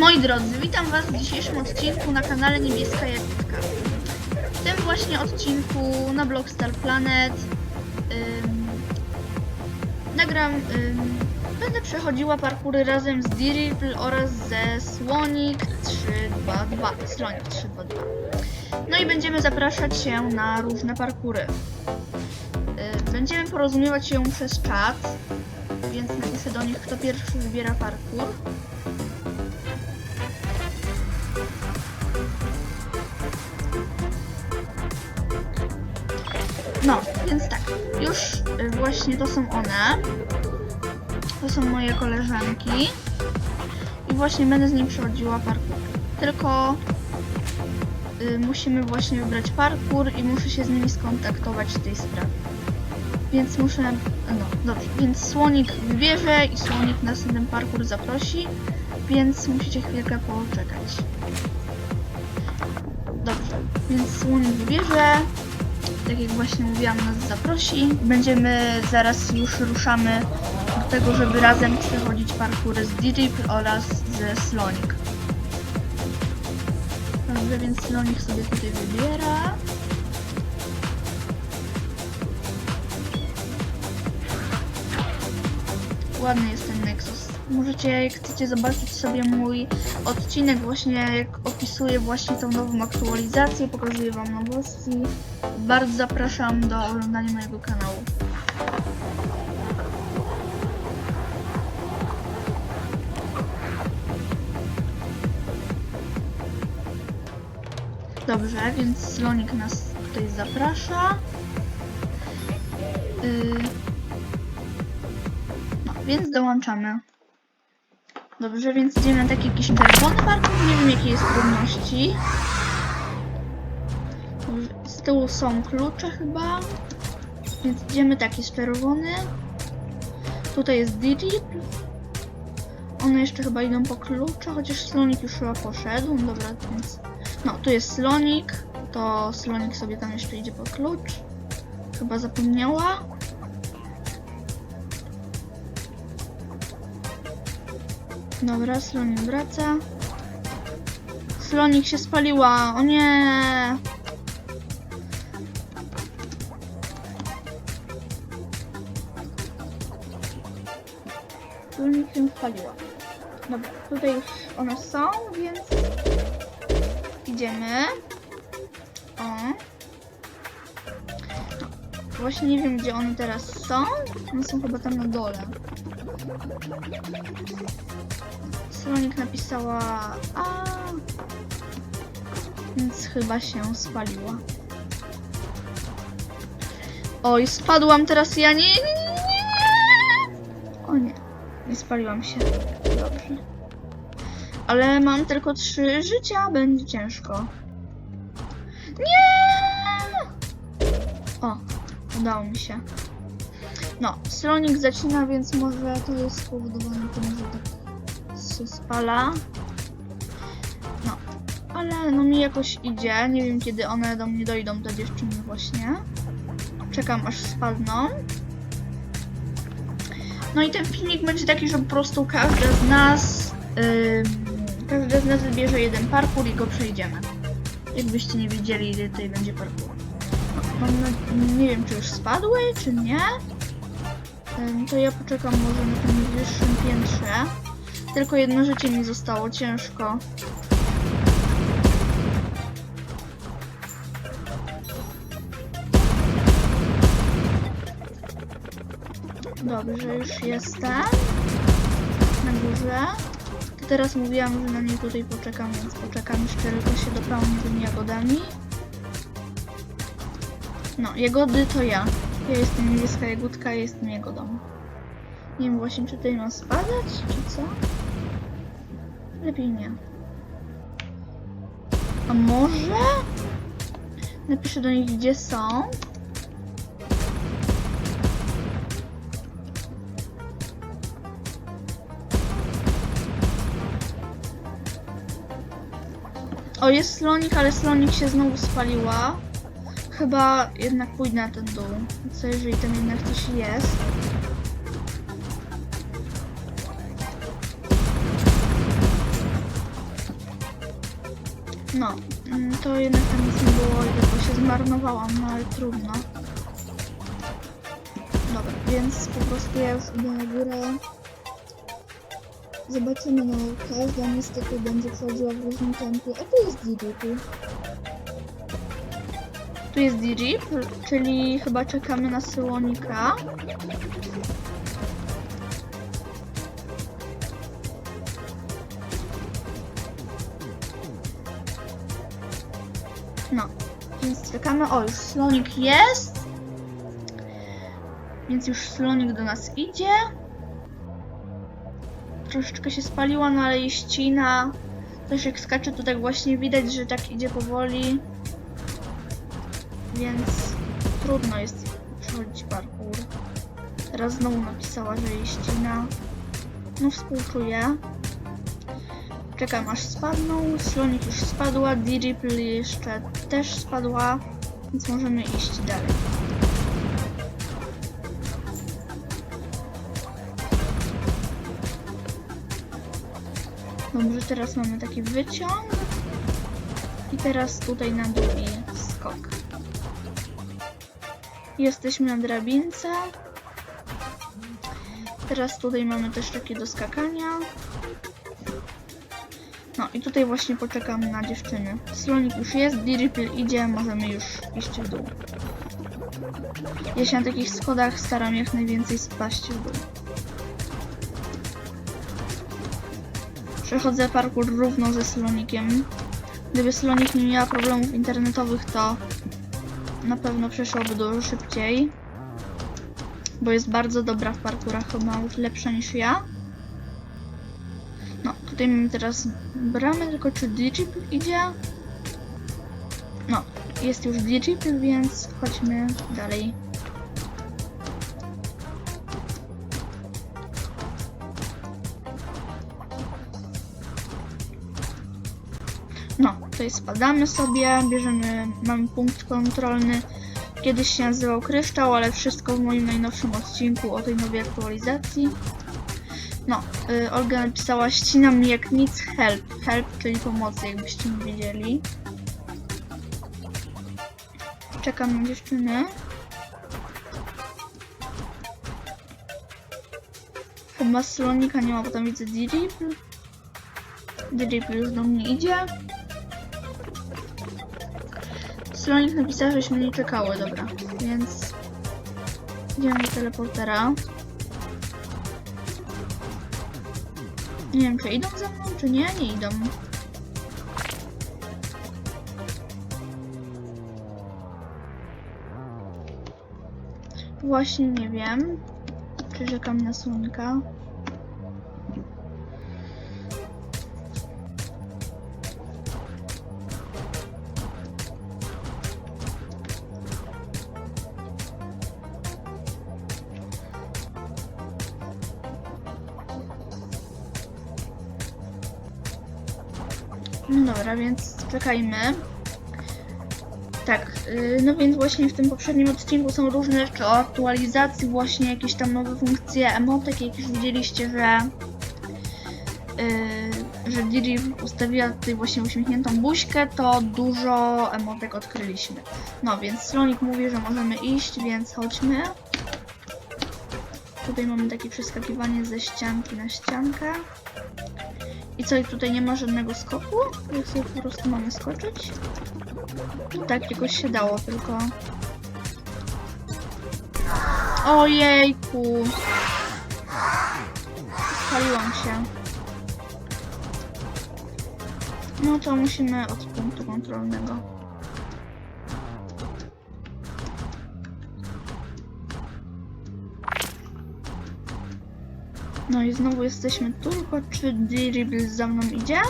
Moi drodzy, witam Was w dzisiejszym odcinku na kanale Niebieska Jagitka. W tym właśnie odcinku na Blockstar Planet ym, nagram, ym, będę przechodziła parkury razem z Diripl oraz ze Słonik 322. Słonik 322. No i będziemy zapraszać się na różne parkury. Będziemy porozumiewać się przez czat, więc napiszę do nich, kto pierwszy wybiera parkur. Już y, właśnie to są one. To są moje koleżanki. I właśnie będę z nim przechodziła parkour. Tylko y, musimy właśnie wybrać parkour i muszę się z nimi skontaktować w tej sprawie. Więc muszę, no dobrze, więc słonik wybierze i słonik nas na ten parkour zaprosi, więc musicie chwilkę poczekać. Dobrze, więc słonik wybierze, tak jak właśnie mówiłam, nas zaprosi. Będziemy zaraz już ruszamy do tego, żeby razem przechodzić parkury z Dirip oraz ze Slonik. Dobrze, więc Slonik sobie tutaj wybiera. Ładny jest ten Nexus. Możecie, jak chcecie zobaczyć sobie mój odcinek właśnie, jak opisuję właśnie tą nową aktualizację, pokazuję wam nowości. Bardzo zapraszam do oglądania mojego kanału. Dobrze, więc Slonik nas tutaj zaprasza. Yy... No, więc dołączamy. Dobrze, więc idziemy na taki jakiś czerwony parking. Nie wiem jakie jest trudności. Z tyłu są klucze chyba. Więc idziemy taki z czerwony. Tutaj jest Digit. One jeszcze chyba idą po klucze, chociaż Slonik już chyba poszedł. Dobra, więc... No, tu jest Slonik. To Slonik sobie tam jeszcze idzie po klucz. Chyba zapomniała. Dobra, Slonik wraca. Slonik się spaliła, o nie! Slonik się spaliła. Dobra, tutaj już one są, więc idziemy. O. Właśnie nie wiem, gdzie one teraz są. One są chyba tam na dole. Stronik napisała a więc chyba się spaliła. Oj, spadłam teraz ja nie, nie, nie. O nie, nie spaliłam się. Dobrze. Ale mam tylko trzy życia, będzie ciężko. Nie! O, udało mi się. No, stronik zacina, więc może to jest spowodowane tym, że tak się spala. No, ale no mi jakoś idzie. Nie wiem kiedy one do mnie dojdą, te dziewczyny właśnie. Czekam aż spadną. No i ten filmik będzie taki, że po prostu każda z nas ym, każda z nas wybierze jeden parkour i go przejdziemy. Jakbyście nie wiedzieli ile tutaj będzie parkour. No, na- nie wiem czy już spadły, czy nie. To ja poczekam może na tym wyższym piętrze. Tylko jedno życie mi zostało, ciężko. Dobrze, już jestem. Na górze. To teraz mówiłam, że na niej tutaj poczekam, więc poczekam jeszcze tylko się dopełni tymi jagodami. No, jagody to ja. Ja jestem niebieska jagódka, ja jestem jagodą. Nie wiem właśnie, czy tutaj mam spadać, czy co? Lepiej nie. A może? Napiszę do nich, gdzie są. O, jest slonik, ale slonik się znowu spaliła. Chyba jednak pójdę na ten dół. Co jeżeli tam jednak coś jest? No, mm, to jednak tam nic nie było tylko się zmarnowałam, no ale trudno. Dobra, więc po prostu ja już idę na górę. Zobaczymy, no każda niestety będzie przechodziła w różnym tempie. A tu jest Diripy. Tu jest Dirip, czyli chyba czekamy na Syłonika. Więc czekamy. O, już Slonik jest. Więc już Slonik do nas idzie. Troszeczkę się spaliła, no ale jej ścina. Też jak skacze, to tak właśnie widać, że tak idzie powoli. Więc trudno jest przechodzić parkour. Teraz znowu napisała, że jej ścina. No współczuję. Czekam aż spadną. Slonik już spadła. Diripl jeszcze też spadła. Więc możemy iść dalej. Dobrze, teraz mamy taki wyciąg. I teraz tutaj na drugi skok. Jesteśmy na drabince. Teraz tutaj mamy też takie do skakania. No i tutaj właśnie poczekam na dziewczyny. Slonik już jest, Diripil idzie, możemy już iść w dół. Ja się na takich schodach staram jak najwięcej spaść w dół. Przechodzę parkour równo ze Slonikiem. Gdyby Slonik nie miała problemów internetowych, to na pewno przeszłoby dużo szybciej. Bo jest bardzo dobra w parkurach, chyba już lepsza niż ja. Tutaj mamy teraz bramę, tylko czy Digipl idzie? No, jest już Digipl, więc chodźmy dalej. No, tutaj spadamy sobie, bierzemy, mamy punkt kontrolny. Kiedyś się nazywał kryształ, ale wszystko w moim najnowszym odcinku o tej nowej aktualizacji. No, y, Olga napisała, ścina mi jak nic help. Help, czyli pomocy, jakbyście nie wiedzieli. Czekam na dziewczyny. Chyba Slonika nie ma, bo tam widzę Diripl. Diripl już do mnie idzie. Slonik napisał, żeśmy nie czekały, dobra, więc idziemy do teleportera. Nie wiem, czy idą ze mną, czy nie, nie idą. Właśnie nie wiem, czy czekam na słonka. Dobra, więc czekajmy. Tak, yy, no więc właśnie w tym poprzednim odcinku są różne rzeczy o aktualizacji, właśnie jakieś tam nowe funkcje emotek, jak już widzieliście, że yy, że Diri ustawiła tutaj właśnie uśmiechniętą buźkę, to dużo emotek odkryliśmy. No więc Slonik mówi, że możemy iść, więc chodźmy. Tutaj mamy takie przeskakiwanie ze ścianki na ściankę. I co, i tutaj nie ma żadnego skoku? Jak sobie po prostu mamy skoczyć? No tak, jakoś się dało, tylko... Ojejku! Spaliłam się. No to musimy od punktu kontrolnego. No i znowu jesteśmy tu, tylko czy Diribl za mną idzie?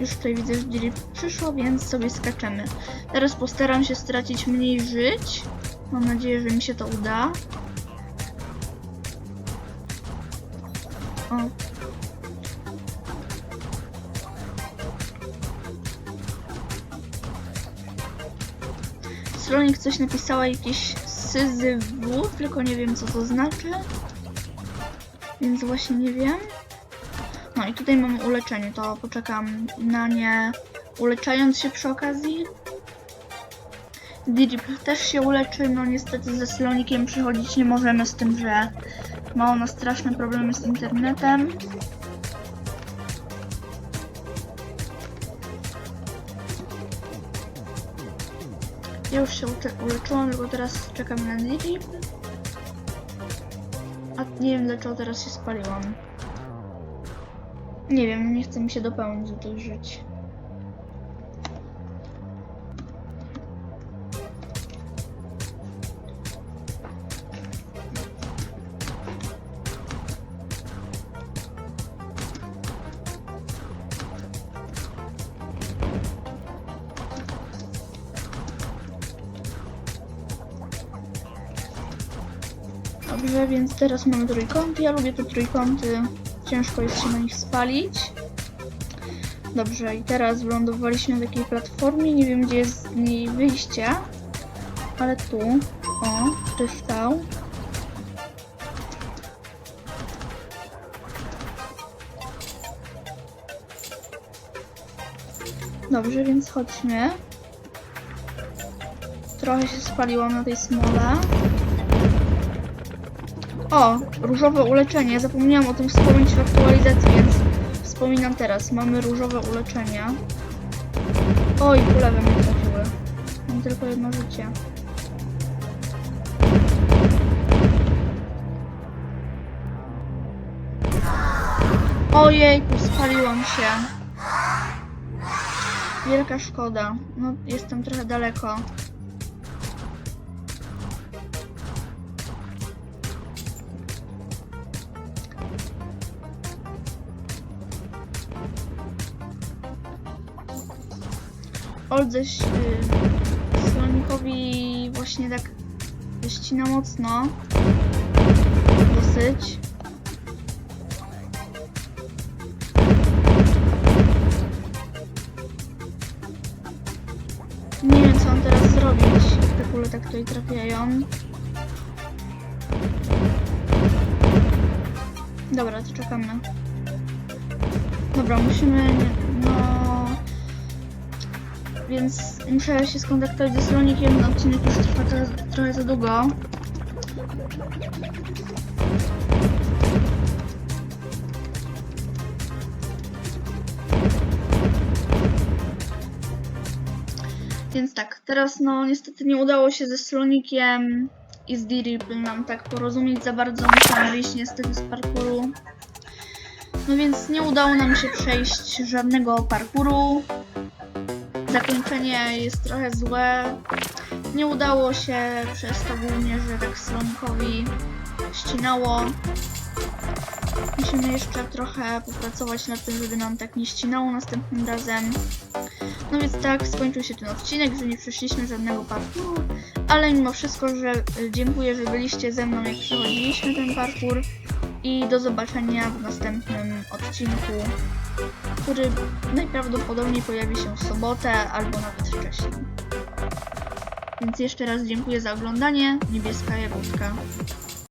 Już tutaj widzę, że Diribl przyszło, więc sobie skaczemy. Teraz postaram się stracić mniej żyć. Mam nadzieję, że mi się to uda. O. Stronik coś napisała jakieś syzywu, tylko nie wiem co to znaczy. Więc właśnie nie wiem. No i tutaj mamy uleczenie, to poczekam na nie uleczając się przy okazji. Digip też się uleczy, no niestety ze Slonikiem przychodzić nie możemy z tym, że ma ona straszne problemy z internetem. Już się uleczyłam, tylko teraz czekam na Digip. A nie wiem dlaczego teraz się spaliłam. Nie wiem, nie chce mi się do tych żyć. Dobrze, więc teraz mamy trójkąty. Ja lubię te trójkąty. Ciężko jest się na nich spalić. Dobrze, i teraz wylądowaliśmy na takiej platformie. Nie wiem, gdzie jest z niej wyjście. Ale tu. O, kryształ. Dobrze, więc chodźmy. Trochę się spaliłam na tej smole. O, różowe uleczenie. Zapomniałam o tym wspomnieć w aktualizacji, więc wspominam teraz. Mamy różowe uleczenie. Oj, kulewe mnie trafiły. Mam tylko jedno życie. Ojejku, spaliłam się. Wielka szkoda. No, jestem trochę daleko. Oldze y, Slonikowi właśnie tak ścina mocno. Dosyć. Nie wiem co mam teraz zrobić, te kule tak tutaj trafiają. Dobra, to czekamy. Dobra, musimy. Więc muszę się skontaktować ze Slonikiem, no odcinek już trwa teraz trochę za długo. Więc tak, teraz no niestety nie udało się ze Slonikiem i z Dirip nam tak porozumieć za bardzo, musiałam wyjść niestety z parkouru. No więc nie udało nam się przejść żadnego parkouru. Zakończenie jest trochę złe. Nie udało się przez to głównie, że tak Slonikowi ścinało. Musimy jeszcze trochę popracować nad tym, żeby nam tak nie ścinało następnym razem. No więc tak, skończył się ten odcinek, że nie przeszliśmy żadnego parkouru, ale mimo wszystko, że y, dziękuję, że byliście ze mną, jak przechodziliśmy ten parkour i do zobaczenia w następnym odcinku, który najprawdopodobniej pojawi się w sobotę albo nawet wcześniej. Więc jeszcze raz dziękuję za oglądanie. Niebieska jagódka.